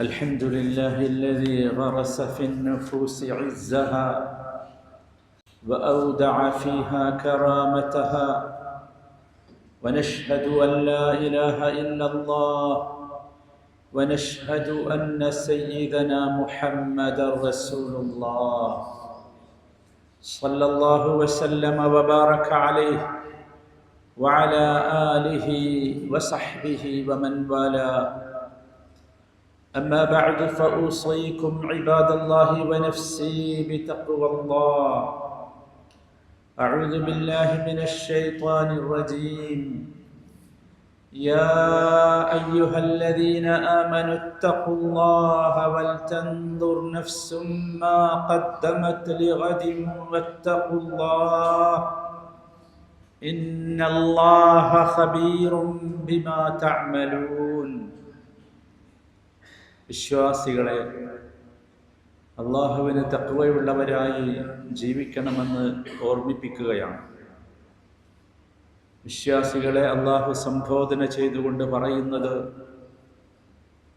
الحمد لله الذي غرس في النفوس عزها وأودع فيها كرامتها ونشهد أن لا إله إلا الله ونشهد أن سيدنا محمدا رسول الله صلى الله وسلم وبارك عليه وعلى آله وصحبه ومن والاه أما بعد فأوصيكم عباد الله ونفسي بتقوى الله. أعوذ بالله من الشيطان الرجيم. يا أيها الذين آمنوا اتقوا الله ولتنظر نفس ما قدمت لغد واتقوا الله. إن الله خبير بما تعملون. വിശ്വാസികളെ അള്ളാഹുവിന് തക്വയുള്ളവരായി ജീവിക്കണമെന്ന് ഓർമ്മിപ്പിക്കുകയാണ്. വിശ്വാസികളെ അള്ളാഹു സംബോധന ചെയ്തുകൊണ്ട് പറയുന്നത്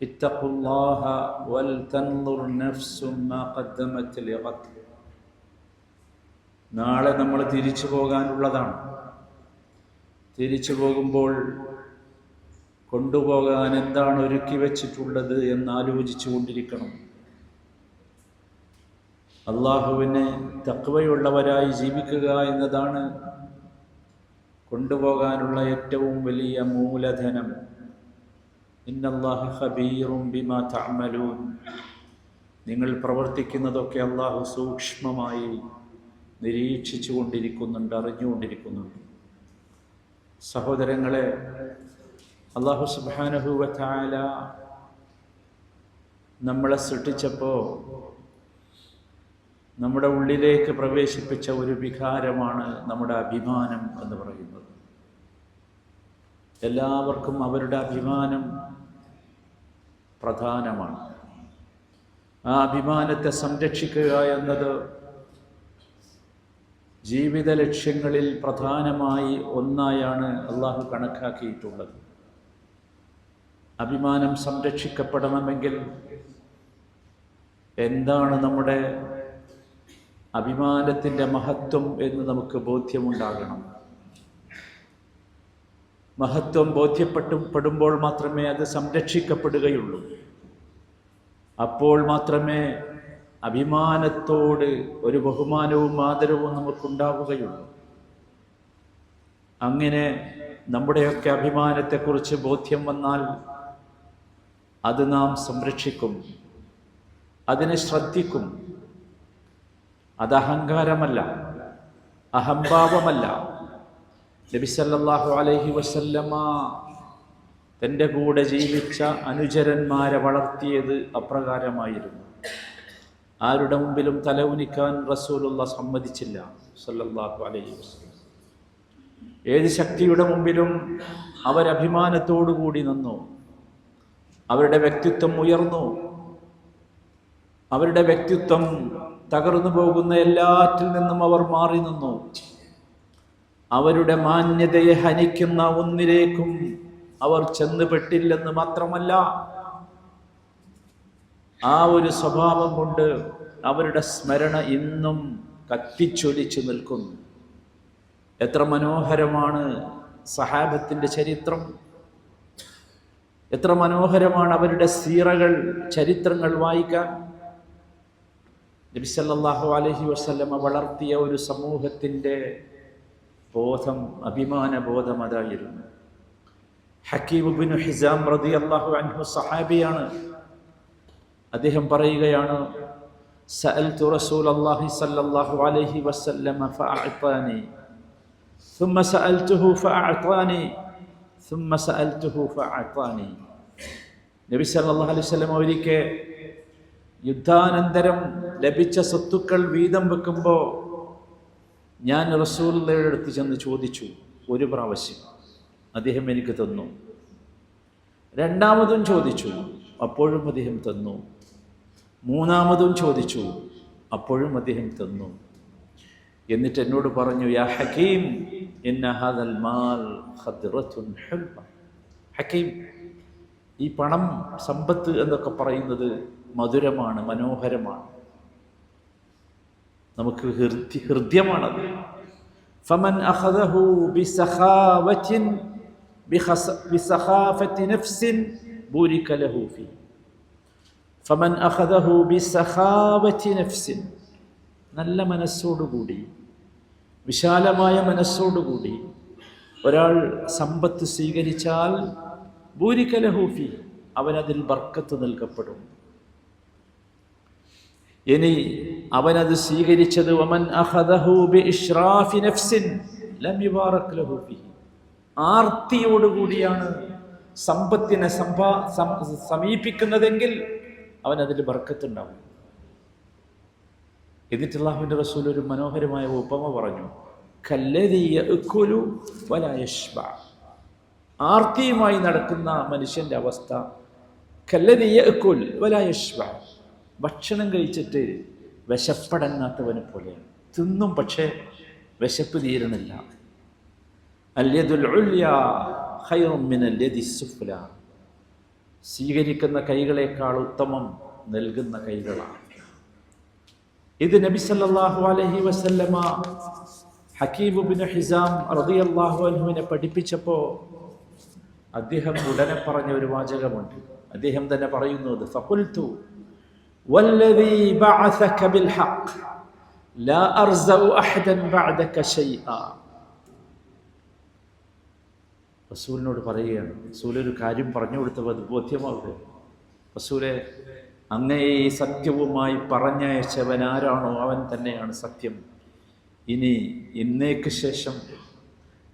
ഇത്തഖുല്ലാഹ വൽ മാ നാളെ നമ്മൾ തിരിച്ചു പോകാനുള്ളതാണ്. തിരിച്ചു പോകുമ്പോൾ കൊണ്ടുപോകാൻ എന്താണ് ഒരുക്കി വച്ചിട്ടുള്ളത് എന്ന് ആലോചിച്ചു കൊണ്ടിരിക്കണം അള്ളാഹുവിനെ തക്വയുള്ളവരായി ജീവിക്കുക എന്നതാണ് കൊണ്ടുപോകാനുള്ള ഏറ്റവും വലിയ മൂലധനം. ഇന്നല്ലാഹ ഹബീറും ബിമാ തമലൂൻ നിങ്ങൾ പ്രവർത്തിക്കുന്നതൊക്കെ അള്ളാഹു സൂക്ഷ്മമായി നിരീക്ഷിച്ചു കൊണ്ടിരിക്കുന്നുണ്ട് അറിഞ്ഞുകൊണ്ടിരിക്കുന്നുണ്ട്. സഹോദരങ്ങളെ അള്ളാഹു സുബാനഹുവല നമ്മളെ സൃഷ്ടിച്ചപ്പോൾ നമ്മുടെ ഉള്ളിലേക്ക് പ്രവേശിപ്പിച്ച ഒരു വികാരമാണ് നമ്മുടെ അഭിമാനം എന്ന് പറയുന്നത്. എല്ലാവർക്കും അവരുടെ അഭിമാനം പ്രധാനമാണ്. ആ അഭിമാനത്തെ സംരക്ഷിക്കുക എന്നത് ജീവിത ലക്ഷ്യങ്ങളിൽ പ്രധാനമായി ഒന്നായാണ് അള്ളാഹു കണക്കാക്കിയിട്ടുള്ളത്. അഭിമാനം സംരക്ഷിക്കപ്പെടണമെങ്കിൽ എന്താണ് നമ്മുടെ അഭിമാനത്തിന്റെ മഹത്വം എന്ന് നമുക്ക് ബോധ്യമുണ്ടാകണം. മഹത്വം ബോധ്യപ്പെട്ടു പെടുമ്പോൾ മാത്രമേ അത് സംരക്ഷിക്കപ്പെടുകയുള്ളൂ. അപ്പോൾ മാത്രമേ അഭിമാനത്തോട് ഒരു ബഹുമാനവും ആദരവും നമുക്കുണ്ടാവുകയുള്ളൂ. അങ്ങനെ നമ്മുടെയൊക്കെ അഭിമാനത്തെക്കുറിച്ച് ബോധ്യം വന്നാൽ അത് നാം സംരക്ഷിക്കും. അതിനെ ശ്രദ്ധിക്കും. അത് അഹങ്കാരമല്ല. അഹംഭാവമല്ല. നബിസല്ലാഹു അലൈഹി വസല്ലമ തന്റെ കൂടെ ജീവിച്ച അനുചരന്മാരെ വളർത്തിയത് അപ്രകാരമായിരുന്നു. ആരുടെ മുമ്പിലും തലവുനിക്കാൻ റസൂലുള്ള സമ്മതിച്ചില്ല. സല്ലല്ലാഹു അലൈഹി വസല്ലം. ഏത് ശക്തിയുടെ മുമ്പിലും അവരഭിമാനത്തോടു കൂടി നിന്നു. അവരുടെ വ്യക്തിത്വം ഉയർന്നു. അവരുടെ വ്യക്തിത്വം തകർന്നു പോകുന്ന എല്ലാറ്റിൽ നിന്നും അവർ മാറി നിന്നു. അവരുടെ മാന്യതയെ ഹനിക്കുന്ന ഒന്നിലേക്കും അവർ ചെന്നുപെട്ടില്ലെന്ന് മാത്രമല്ല ആ ഒരു സ്വഭാവം കൊണ്ട് അവരുടെ സ്മരണ ഇന്നും കത്തിച്ചൊലിച്ചു നിൽക്കുന്നു. എത്ര മനോഹരമാണ് സഹാബത്തിന്റെ ചരിത്രം. എത്ര മനോഹരമാണ് അവരുടെ സീറകൾ ചരിത്രങ്ങൾ വായിക്കാൻ നബിസല്ലാഹു അലഹി വസ്ലമ വളർത്തിയ ഒരു സമൂഹത്തിൻ്റെ ബോധം അഭിമാന ബോധം അതായിരുന്നു ഹക്കീബുബിൻ ഹിസാം റതി അള്ളാഹു അൻഹു സഹാബിയാണ് അദ്ദേഹം പറയുകയാണ് സഅൽതു റസൂൽ അള്ളാഹി സല്ലല്ലാഹു അലൈഹി വസല്ലമ ഫഅഅതാനി ثم سألته فأعطاني ثم സഅൽതുഹു ഫഅഅതാനി നബി സല്ലല്ലാഹു അലൈഹി വസല്ലം ഒരിക്കൽ യുദ്ധാനന്തരം ലഭിച്ച സ്വത്തുക്കൾ വീതം വെക്കുമ്പോൾ ഞാൻ റസൂലിന്റെ അടുത്ത് ചെന്ന് ചോദിച്ചു ഒരു പ്രാവശ്യം. അദ്ദേഹം എനിക്ക് തന്നു. രണ്ടാമതും ചോദിച്ചു അപ്പോഴും അദ്ദേഹം തന്നു. മൂന്നാമതും ചോദിച്ചു അപ്പോഴും അദ്ദേഹം തന്നു. എന്നിട്ട് എന്നോട് പറഞ്ഞു യാ ഹക്കീം ഹക്കീം ഈ പണം സമ്പത്ത് എന്നൊക്കെ പറയുന്നത് മധുരമാണ് മനോഹരമാണ്. നമുക്ക് ഹൃദ്യ ഹൃദ്യമാണത്. ഫമൻ അഖദഹു ബിസഖാവത്തിൻ ബിസഖാഫത്തി നഫ്സിൻ ബൂരിക ലഹു ഫീ. ഫമൻ അഖദഹു ബിസഖാവത്തി നഫ്സിൻ നല്ല മനസ്സോടുകൂടി വിശാലമായ മനസ്സോടുകൂടി ഒരാൾ സമ്പത്ത് സ്വീകരിച്ചാൽ ബൂരിക ലഹു ഫീ അവനതിൽ ബർക്കത്ത് നൽകപ്പെടും. ഇനി അവനത് സ്വീകരിച്ചത് ഒമൻ ആർത്തിയോടുകൂടിയാണ് സമ്പത്തിനെ സമ്പാ സമീപിക്കുന്നതെങ്കിൽ അവനതിൽ ബർക്കത്തുണ്ടാവും. എന്നിട്ട് അള്ളാഹുവിന്റെ റസൂൽ ഒരു മനോഹരമായ ഉപമ പറഞ്ഞു. കല്ലദീ വലയഷ്ബ ആർത്തിയുമായി നടക്കുന്ന മനുഷ്യന്റെ അവസ്ഥ കല്ലദീ യഅ്കുൽ വലാ യശ്ബഅ. ഭക്ഷണം കഴിച്ചിട്ട് വിശപ്പടങ്ങാത്തവനെ പോലെയാണ്. തിന്നും പക്ഷേ വിശപ്പ് സുഫ്ല. സ്വീകരിക്കുന്ന കൈകളേക്കാൾ ഉത്തമം നൽകുന്ന കൈകളാണ്. ഇത് നബി സല്ലല്ലാഹു അലൈഹി വസല്ലമ ഹക്കീബുബിന് ഹിസാം റളിയല്ലാഹു അലഹുവിനെ പഠിപ്പിച്ചപ്പോൾ അദ്ദേഹം ഉടനെ പറഞ്ഞ ഒരു വാചകമുണ്ട്. അദ്ദേഹം തന്നെ പറയുന്നത് ഫഖുൽതു വല്ലദീ ബഅസക ബിൽ ഹഖ് ലാ അർസഉ അഹദൻ ബഅദക ശൈആ. റസൂലിനോട് പറയുകയാണ് റസൂൽ ഒരു കാര്യം പറഞ്ഞു കൊടുത്തപ്പോൾ അത് ബോധ്യമാവുക റസൂലെ അങ്ങേ ഈ സത്യവുമായി പറഞ്ഞയച്ചവൻ ആരാണോ അവൻ തന്നെയാണ് സത്യം. ഇനി ഇന്നേക്ക് ശേഷം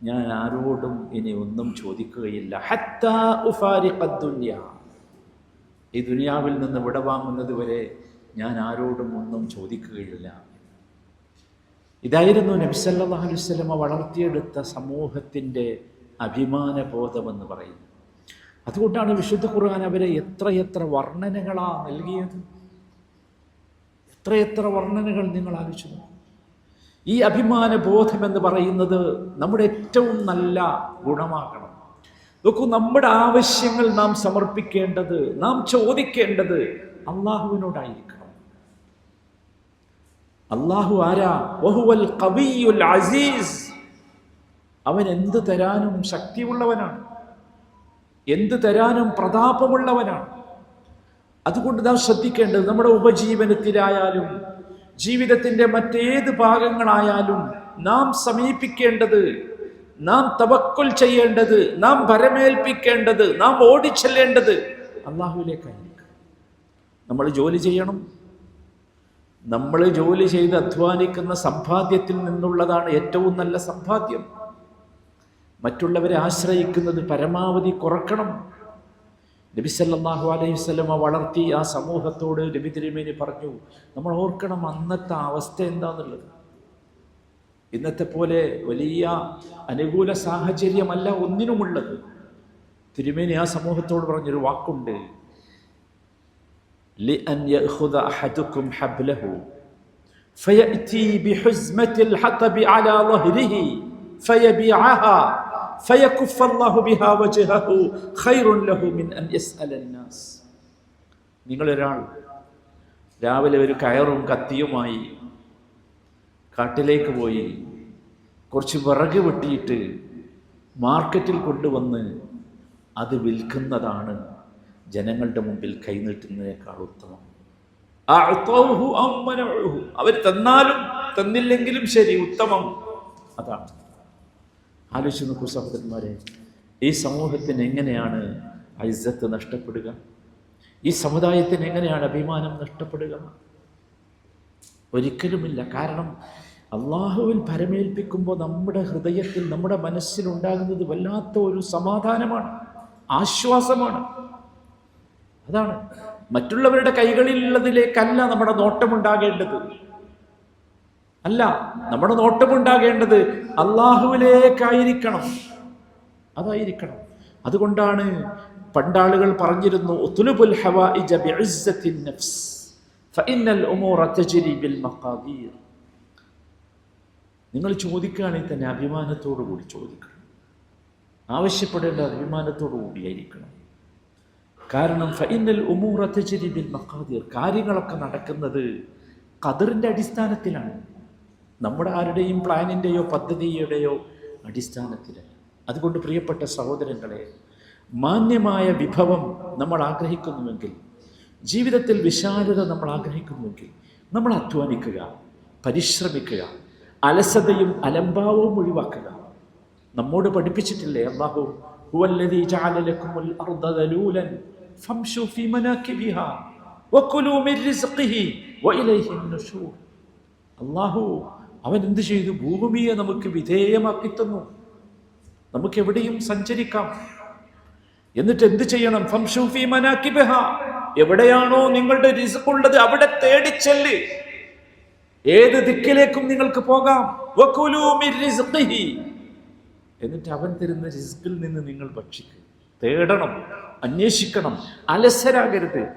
ഞാൻ ആരോടും ഇനി ഒന്നും ചോദിക്കുകയില്ല. ഹത്താ. ഈ ദുനിയാവിൽ നിന്ന് വിടവാങ്ങുന്നത് വരെ ഞാൻ ആരോടും ഒന്നും ചോദിക്കുകയില്ല. ഇതായിരുന്നു നബിസല്ലാ അലുസലമ വളർത്തിയെടുത്ത സമൂഹത്തിന്റെ അഭിമാനബോധമെന്ന് പറയുന്നത് അതുകൊണ്ടാണ് വിശുദ്ധ ഖുർആൻ അവരെ എത്രയെത്ര വർണനകളാണ് നൽകിയത്. എത്രയെത്ര വർണനകൾ നിങ്ങൾ ആലോചിച്ചു. ഈ അഭിമാന ബോധം എന്ന് പറയുന്നത് നമ്മുടെ ഏറ്റവും നല്ല ഗുണമാകണം. നോക്കൂ നമ്മുടെ ആവശ്യങ്ങൾ നാം സമർപ്പിക്കേണ്ടത് നാം ചോദിക്കേണ്ടത് അള്ളാഹുവിനോടായിരിക്കണം. അള്ളാഹു ആരാ? വഹുവൽ കവിയുൽ അസീസ്. അവൻ എന്ത് തരാനും ശക്തിയുള്ളവനാണ്. എന്ത് തരാനും പ്രതാപമുള്ളവനാണ്. അതുകൊണ്ട് നാം ശ്രദ്ധിക്കേണ്ടത് നമ്മുടെ ഉപജീവനത്തിലായാലും ജീവിതത്തിന്റെ മറ്റേത് ഭാഗങ്ങളായാലും നാം സമീപിക്കേണ്ടത് നാം തവക്കുൽ ചെയ്യേണ്ടത് നാം ഭരമേൽപ്പിക്കേണ്ടത് നാം ഓടിച്ചെല്ലേണ്ടത് അള്ളാഹുവിലേക്കായിരിക്കും. നമ്മൾ ജോലി ചെയ്യണം. നമ്മൾ ജോലി ചെയ്ത് അധ്വാനിക്കുന്ന സമ്പാദ്യത്തിൽ നിന്നുള്ളതാണ് ഏറ്റവും നല്ല സമ്പാദ്യം. മറ്റുള്ളവരെ ആശ്രയിക്കുന്നത് പരമാവധി കുറക്കണം നബി സല്ലല്ലാഹു അലൈഹി വസല്ലമ വളർത്തി ആ സമൂഹത്തോട് നബി തിരുമേനി പറഞ്ഞു നമ്മൾ ഓർക്കണം അന്നത്തെ അവസ്ഥ എന്താന്നുള്ളത് ഇന്നത്തെ പോലെ വലിയ അനുകൂല സാഹചര്യമല്ല ഒന്നിനുമുള്ളത് തിരുമേനി ആ സമൂഹത്തോട് പറഞ്ഞൊരു വാക്കുണ്ട് لأن يأخذ أحدكم حبله فيأتي بحزمة الحطب على ظهره فيبيعها നിങ്ങളൊരാൾ രാവിലെ ഒരു കയറും കത്തിയുമായി കാട്ടിലേക്ക് പോയി കുറച്ച് വിറക് വെട്ടിയിട്ട് മാർക്കറ്റിൽ കൊണ്ടുവന്ന് അത് വിൽക്കുന്നതാണ് ജനങ്ങളുടെ മുമ്പിൽ കൈനീട്ടുന്നതിനേക്കാൾ ഉത്തമം. അവർ തന്നാലും തന്നില്ലെങ്കിലും ശരി ഉത്തമം. അതാണ്. ആലോചിച്ച് നോക്കൂ സഹോദരന്മാരെ ഈ സമൂഹത്തിന് എങ്ങനെയാണ് ഐസത്ത് നഷ്ടപ്പെടുക? ഈ സമുദായത്തിന് എങ്ങനെയാണ് അഭിമാനം നഷ്ടപ്പെടുക? ഒരിക്കലുമില്ല. കാരണം അള്ളാഹുവിൽ പരമേൽപ്പിക്കുമ്പോൾ നമ്മുടെ ഹൃദയത്തിൽ നമ്മുടെ മനസ്സിലുണ്ടാകുന്നത് വല്ലാത്ത ഒരു സമാധാനമാണ് ആശ്വാസമാണ്. അതാണ്. മറ്റുള്ളവരുടെ കൈകളിലുള്ളതിലേക്കല്ല നമ്മുടെ നോട്ടമുണ്ടാകേണ്ടത്. അല്ല നമ്മുടെ നോട്ടമുണ്ടാകേണ്ടത് അള്ളാഹുവിലേക്കായിരിക്കണം. അതായിരിക്കണം. അതുകൊണ്ടാണ് പണ്ടാളുകൾ പറഞ്ഞിരുന്നു ബിൽ നിങ്ങൾ ചോദിക്കുകയാണെങ്കിൽ തന്നെ അഭിമാനത്തോടു കൂടി ചോദിക്കണം. ആവശ്യപ്പെടേണ്ട അഭിമാനത്തോടു കൂടിയായിരിക്കണം കാരണം ഫൈനൽ ഉമൂറത്തജിരിബിൽ മക്കാദിർ കാര്യങ്ങളൊക്കെ നടക്കുന്നത് കതിറിന്റെ അടിസ്ഥാനത്തിലാണ്. നമ്മുടെ ആരുടെയും പ്ലാനിന്റെയോ പദ്ധതിയുടെയോ അടിസ്ഥാനത്തിലല്ല അതുകൊണ്ട് പ്രിയപ്പെട്ട സഹോദരങ്ങളെ മാന്യമായ വിഭവം നമ്മൾ ആഗ്രഹിക്കുന്നുവെങ്കിൽ ജീവിതത്തിൽ വിശാലത നമ്മൾ ആഗ്രഹിക്കുന്നുവെങ്കിൽ നമ്മൾ അധ്വാനിക്കുക പരിശ്രമിക്കുക അലസതയും അലംഭാവവും ഒഴിവാക്കുക. നമ്മോട് പഠിപ്പിച്ചിട്ടില്ലേ അള്ളാഹു അള്ളാഹു അവൻ എന്ത് ചെയ്തു? ഭൂമിയെ നമുക്ക് വിധേയമാക്കി തന്നു നമുക്ക് എവിടെയും സഞ്ചരിക്കാം. എന്നിട്ട് എന്ത് ചെയ്യണം? എവിടെയാണോ നിങ്ങളുടെ റിസ്ക് ഉള്ളത് അവിടെ തേടിച്ചെല്ല് ഏത് ദിക്കിലേക്കും നിങ്ങൾക്ക് പോകാം. എന്നിട്ട് അവൻ തരുന്ന റിസ്കിൽ നിന്ന് നിങ്ങൾ ഭക്ഷിക്കുക തേടണം. അന്വേഷിക്കണം. അലസരാകരുത്.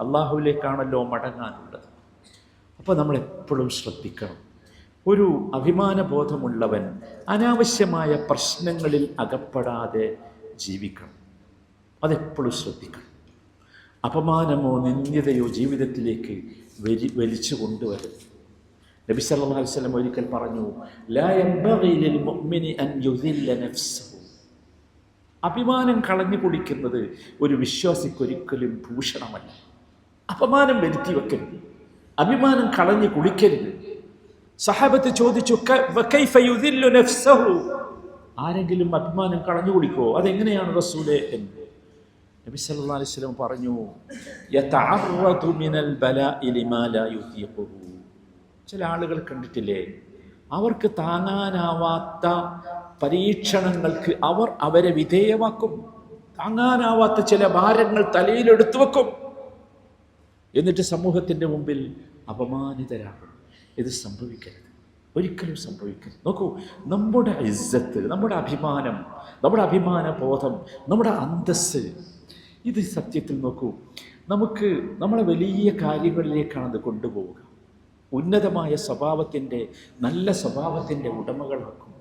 അള്ളാഹുലേക്കാണല്ലോ മടങ്ങാനുള്ളത്. അപ്പോൾ നമ്മൾ എപ്പോഴും ശ്രദ്ധിക്കണം. ഒരു അഭിമാനബോധമുള്ളവൻ അനാവശ്യമായ പ്രശ്നങ്ങളിൽ അകപ്പെടാതെ ജീവിക്കണം. അതെപ്പോഴും ശ്രദ്ധിക്കണം. അപമാനമോ നിന്ദ്യതയോ ജീവിതത്തിലേക്ക് വലി വലിച്ചു കൊണ്ടുവരും നബി സല്ലല്ലാഹു അലൈഹി വസല്ലം ഒരിക്കൽ പറഞ്ഞു ലാ യൻബഗി ലിൽ മുഅ്മിനി അൻ യുദില്ല നഫ്സഹു. അഭിമാനം കളഞ്ഞു കുടിക്കുന്നത് ഒരു വിശ്വാസിക്കൊരിക്കലും ഭൂഷണമല്ല. അപമാനം വരുത്തി വെക്കരുത്. അഭിമാനം കളഞ്ഞു കുളിക്കരുത്. സഹാബത്ത് ചോദിച്ചു വകൈഫ യുദില്ലു നഫ്സഹു?" ആരെങ്കിലും അഭിമാനം കളഞ്ഞു കുളിക്കോ? അതെങ്ങനെയാണ് റസൂലെ? എന്ന്. നബി സല്ലല്ലാഹു അലൈഹി പറഞ്ഞു ചില ആളുകൾ കണ്ടിട്ടില്ലേ? അവർക്ക് താങ്ങാനാവാത്ത പരീക്ഷണങ്ങൾക്ക് അവർ അവരെ വിധേയമാക്കും. താങ്ങാനാവാത്ത ചില ഭാരങ്ങൾ തലയിലെടുത്തു വെക്കും. എന്നിട്ട് സമൂഹത്തിന്റെ മുമ്പിൽ അപമാനിതരാകും ഇത് സംഭവിക്കരുത്. ഒരിക്കലും സംഭവിക്കരുത്. നോക്കൂ നമ്മുടെ ഇസ്സത്ത് നമ്മുടെ അഭിമാനം നമ്മുടെ അഭിമാന ബോധം നമ്മുടെ അന്തസ്സ് ഇത് സത്യത്തിൽ നോക്കൂ നമുക്ക് നമ്മളെ വലിയ കാര്യങ്ങളിലേക്കാണ് അത് കൊണ്ടുപോവുക. ഉന്നതമായ സ്വഭാവത്തിന്റെ നല്ല സ്വഭാവത്തിന്റെ ഉടമകളാക്കും.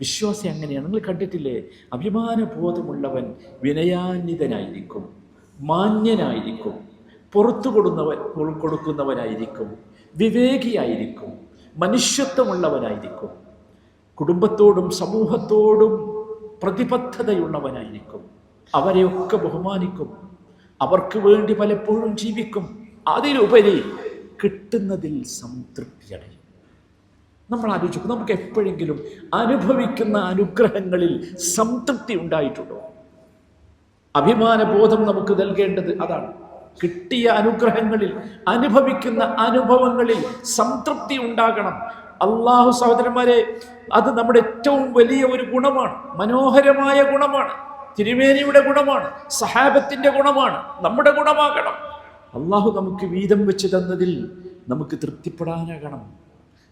വിശ്വാസി അങ്ങനെയാണ്. നിങ്ങൾ കണ്ടിട്ടില്ലേ? അഭിമാനബോധമുള്ളവൻ വിനയാന്വിതനായിരിക്കും മാന്യനായിരിക്കും. പുറത്തു കൊടുന്നവൻ കൊടുക്കുന്നവനായിരിക്കും. വിവേകിയായിരിക്കും. മനുഷ്യത്വമുള്ളവനായിരിക്കും. കുടുംബത്തോടും സമൂഹത്തോടും പ്രതിബദ്ധതയുള്ളവനായിരിക്കും. അവരെയൊക്കെ ബഹുമാനിക്കും. അവർക്ക് വേണ്ടി പലപ്പോഴും ജീവിക്കും. അതിലുപരി കിട്ടുന്നതിൽ സംതൃപ്തി അടയും നമ്മൾ ആലോചിക്കും നമുക്ക് എപ്പോഴെങ്കിലും അനുഭവിക്കുന്ന അനുഗ്രഹങ്ങളിൽ സംതൃപ്തി ഉണ്ടായിട്ടുണ്ടോ? അഭിമാനബോധം നമുക്ക് നൽകേണ്ടത് അതാണ്. കിട്ടിയ അനുഗ്രഹങ്ങളിൽ അനുഭവിക്കുന്ന അനുഭവങ്ങളിൽ സംതൃപ്തി ഉണ്ടാകണം. അള്ളാഹു സഹോദരന്മാരെ അത് നമ്മുടെ ഏറ്റവും വലിയ ഒരു ഗുണമാണ്. മനോഹരമായ ഗുണമാണ്. തിരുമേനിയുടെ ഗുണമാണ്. സഹാബത്തിന്റെ ഗുണമാണ്. നമ്മുടെ ഗുണമാകണം. അള്ളാഹു നമുക്ക് വീതം വെച്ച് തന്നതിൽ നമുക്ക് തൃപ്തിപ്പെടാനാകണം.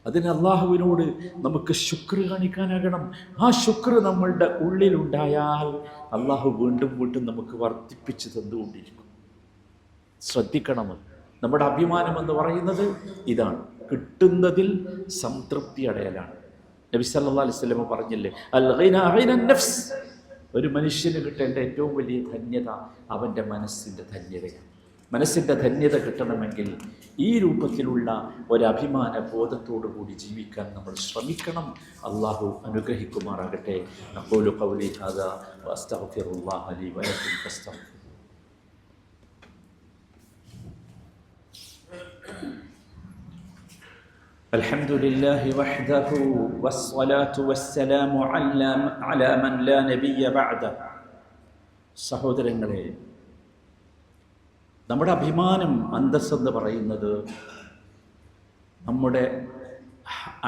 അതിന് അള്ളാഹുവിനോട് നമുക്ക് ശുക്ർ കാണിക്കാനാകണം. ആ ശുക്ർ നമ്മളുടെ ഉള്ളിലുണ്ടായാൽ അള്ളാഹു വീണ്ടും വീണ്ടും നമുക്ക് വർദ്ധിപ്പിച്ച് തന്നുകൊണ്ടിരിക്കും. ശ്രദ്ധിക്കണം. നമ്മുടെ അഭിമാനം എന്ന് പറയുന്നത് ഇതാണ്. കിട്ടുന്നതിൽ സംതൃപ്തി അടയലാണ്. നബി സല്ലാ അലൈഹി വസല്ലം പറഞ്ഞില്ലേ നഫ്സ് ഒരു മനുഷ്യന് കിട്ടേണ്ട ഏറ്റവും വലിയ ധന്യത അവന്റെ മനസ്സിന്റെ ധന്യതയാണ്. മനസ്സിന്റെ ധന്യത കിട്ടണമെങ്കിൽ ഈ രൂപത്തിലുള്ള ഒരഭിമാന ബോധത്തോടു കൂടി ജീവിക്കാൻ നമ്മൾ ശ്രമിക്കണം. അള്ളാഹു അനുഗ്രഹിക്കുമാറാകട്ടെ. അപ്പോലു കൗലി ഹാദ വസ്തഗ്ഫിറുല്ലാഹ അലി വലക്കും الحمد لله وحده والصلاة والسلام على على من لا نبي بعده സഹോദരങ്ങളെ നമ്മുടെ അഭിമാനം അന്തസ്സെന്ന് പറയുന്നത് നമ്മുടെ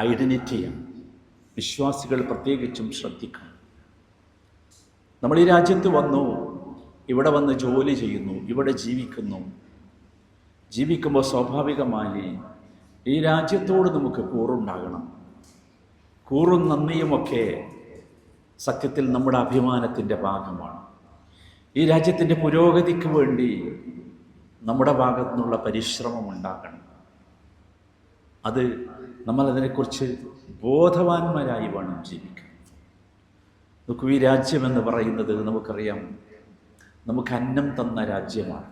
ഐഡൻറ്റിറ്റിയാണ് വിശ്വാസികൾ പ്രത്യേകിച്ചും ശ്രദ്ധിക്കണം നമ്മൾ ഈ രാജ്യത്ത് വന്നു ഇവിടെ വന്ന് ജോലി ചെയ്യുന്നു ഇവിടെ ജീവിക്കുന്നു ജീവിക്കുമ്പോൾ സ്വാഭാവികമായി ഈ രാജ്യത്തോട് നമുക്ക് കൂറുണ്ടാകണം. കൂറും നന്ദിയുമൊക്കെ സത്യത്തിൽ നമ്മുടെ അഭിമാനത്തിന്റെ ഭാഗമാണ്. ഈ രാജ്യത്തിന്റെ പുരോഗതിക്ക് വേണ്ടി നമ്മുടെ ഭാഗത്തു നിന്നുള്ള പരിശ്രമം ഉണ്ടാകണം. അത് നമ്മളതിനെക്കുറിച്ച് ബോധവാന്മാരായി വേണം ജീവിക്കാൻ. നോക്കൂ ഈ രാജ്യമെന്ന് പറയുന്നത് നമുക്കറിയാം നമുക്ക് അന്നം തന്ന രാജ്യമാണ്.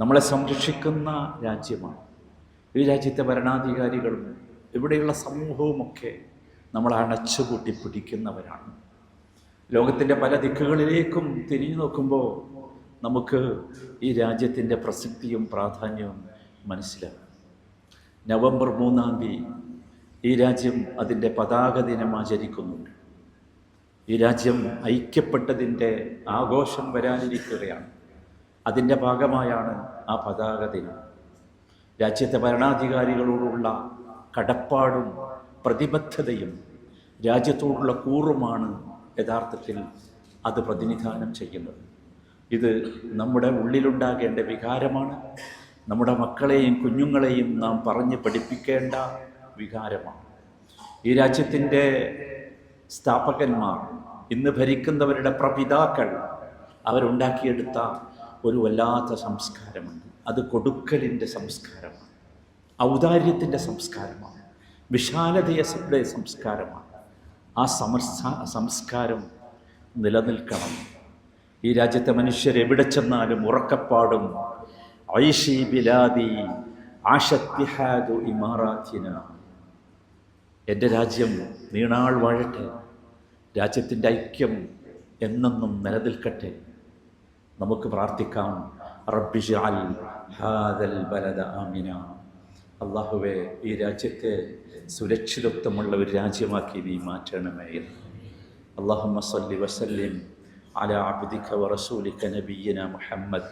നമ്മളെ സംരക്ഷിക്കുന്ന രാജ്യമാണ്. ഈ രാജ്യത്തെ ഭരണാധികാരികളും ഇവിടെയുള്ള സമൂഹവുമൊക്കെ നമ്മൾ അണച്ചുകൂട്ടി പിടിക്കുന്നവരാണ്. ലോകത്തിന്റെ പല ദിക്കുകളിലേക്കും തിരിഞ്ഞു നോക്കുമ്പോൾ നമുക്ക് ഈ രാജ്യത്തിന്റെ പ്രസക്തിയും പ്രാധാന്യവും മനസ്സിലാകും. നവംബർ മൂന്നാം തീയതി ഈ രാജ്യം അതിന്റെ പതാക ദിനം ആചരിക്കുന്നുണ്ട്. ഈ രാജ്യം ഐക്യപ്പെട്ടതിന്റെ ആഘോഷം വരാനിരിക്കുകയാണ്. അതിന്റെ ഭാഗമായാണ് ആ പതാക ദിനം. രാജ്യത്തെ ഭരണാധികാരികളോടുള്ള കടപ്പാടും പ്രതിബദ്ധതയും രാജ്യത്തോടുള്ള കൂറുമാണ് യഥാർത്ഥത്തിൽ അത് പ്രതിനിധാനം ചെയ്യുന്നത്. ഇത് നമ്മുടെ ഉള്ളിലുണ്ടാകേണ്ട വികാരമാണ്. നമ്മുടെ മക്കളെയും കുഞ്ഞുങ്ങളെയും നാം പറഞ്ഞ് പഠിപ്പിക്കേണ്ട വികാരമാണ്. ഈ രാജ്യത്തിന്റെ സ്ഥാപകന്മാർ ഇന്ന് ഭരിക്കുന്നവരുടെ പ്രപിതാക്കൾ അവരുണ്ടാക്കിയെടുത്ത ഒരു വല്ലാത്ത സംസ്കാരമുണ്ട്. അത് കൊടുക്കലിന്റെ സംസ്കാരമാണ്. ഔദാര്യത്തിന്റെ സംസ്കാരമാണ്. വിശാലതയുടെ സംസ്കാരമാണ്. ആ സമർസ സംസ്കാരം നിലനിൽക്കണം. ഈ രാജ്യത്തെ മനുഷ്യർ എവിടെ ചെന്നാലും ഉറക്കപ്പാടും. ഐഷി ബിലാദി ആഷത്തിഹാദു ഇമാറാത്തിന. എന്റെ രാജ്യം നീണാൾ വാഴട്ടെ. രാജ്യത്തിന്റെ ഐക്യം എന്നെന്നും നിലനിൽക്കട്ടെ. നമുക്ക് പ്രാർത്ഥിക്കാം. റബ്ബിജാൽ ഹാദൽ ബലദ ആമിന അള്ളാഹുവെ ഈ രാജ്യത്തെ സുരക്ഷിതത്വമുള്ള ഒരു രാജ്യമാക്കി നീ മാറ്റണമേ اللهم صل وسلم على عبدك ورسولك نبينا محمد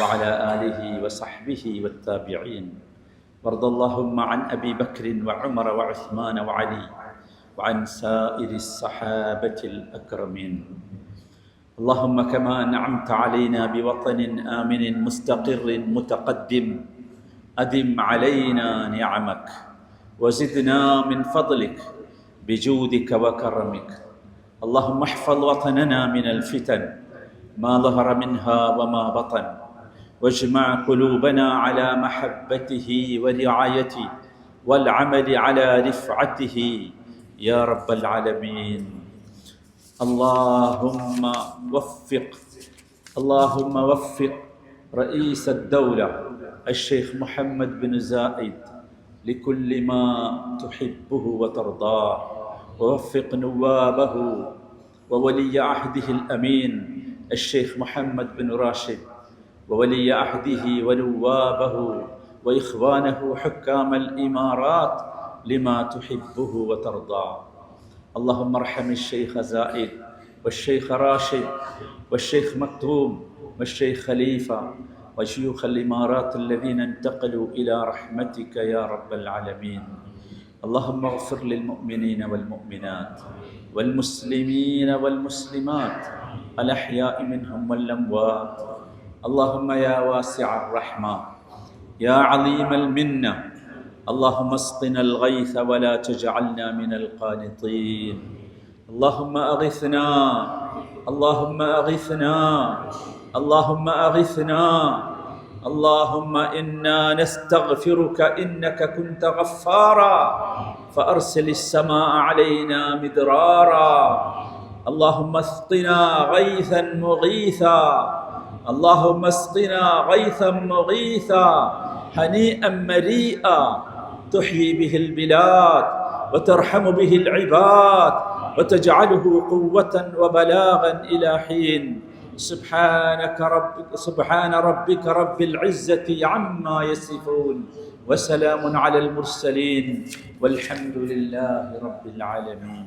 وعلى آله وصحبه والتابعين وارض اللهم عن أبي بكر وعمر وعثمان وعلي وعن سائر الصحابة الأكرمين اللهم كما أنعمت علينا بوطن آمن مستقر متقدم أدم علينا نعمك وزدنا من فضلك بجودك وكرمك. اللهم احفظ وطننا من الفتن ما ظهر منها وما بطن. واجمع قلوبنا على محبته ورعايته والعمل على رفعته. يا رب العالمين. اللهم وفق. اللهم وفق رئيس الدولة الشيخ محمد بن زايد لكل ما تحبه وترضاه. ووفق نوابه وولي عهده الأمين الشيخ محمد بن راشد وولي عهده ونوابه وإخوانه حكام الإمارات لما تحبه وترضاه. اللهم ارحم الشيخ زائد والشيخ راشد والشيخ مكتوم والشيخ خليفة وشيوخ الإمارات الذين انتقلوا إلى رحمتك يا رب العالمين. اللهم اغفر للمؤمنين والمؤمنات والمسلمين والمسلمات الأحياء منهم والأموات. اللهم يا واسع الرحمة يا عظيم المنة اللهم اسقنا الغيث ولا تجعلنا من القانطين. اللهم أغثنا. اللهم أغثنا. اللهم أغثنا. اللهم إنا نستغفرك إنك كنت غفارا. فأرسل السماء علينا مدرارا. اللهم اسقنا غيثا مغيثا. اللهم اسقنا غيثا مغيثا. هنيئا مريئا. تحيي به البلاد وترحم به العباد وتجعله قوة وبلاغا إلى حين. سبحانك ربك سبحان ربك رب العزة عما يصفون وسلام على المرسلين والحمد لله رب العالمين.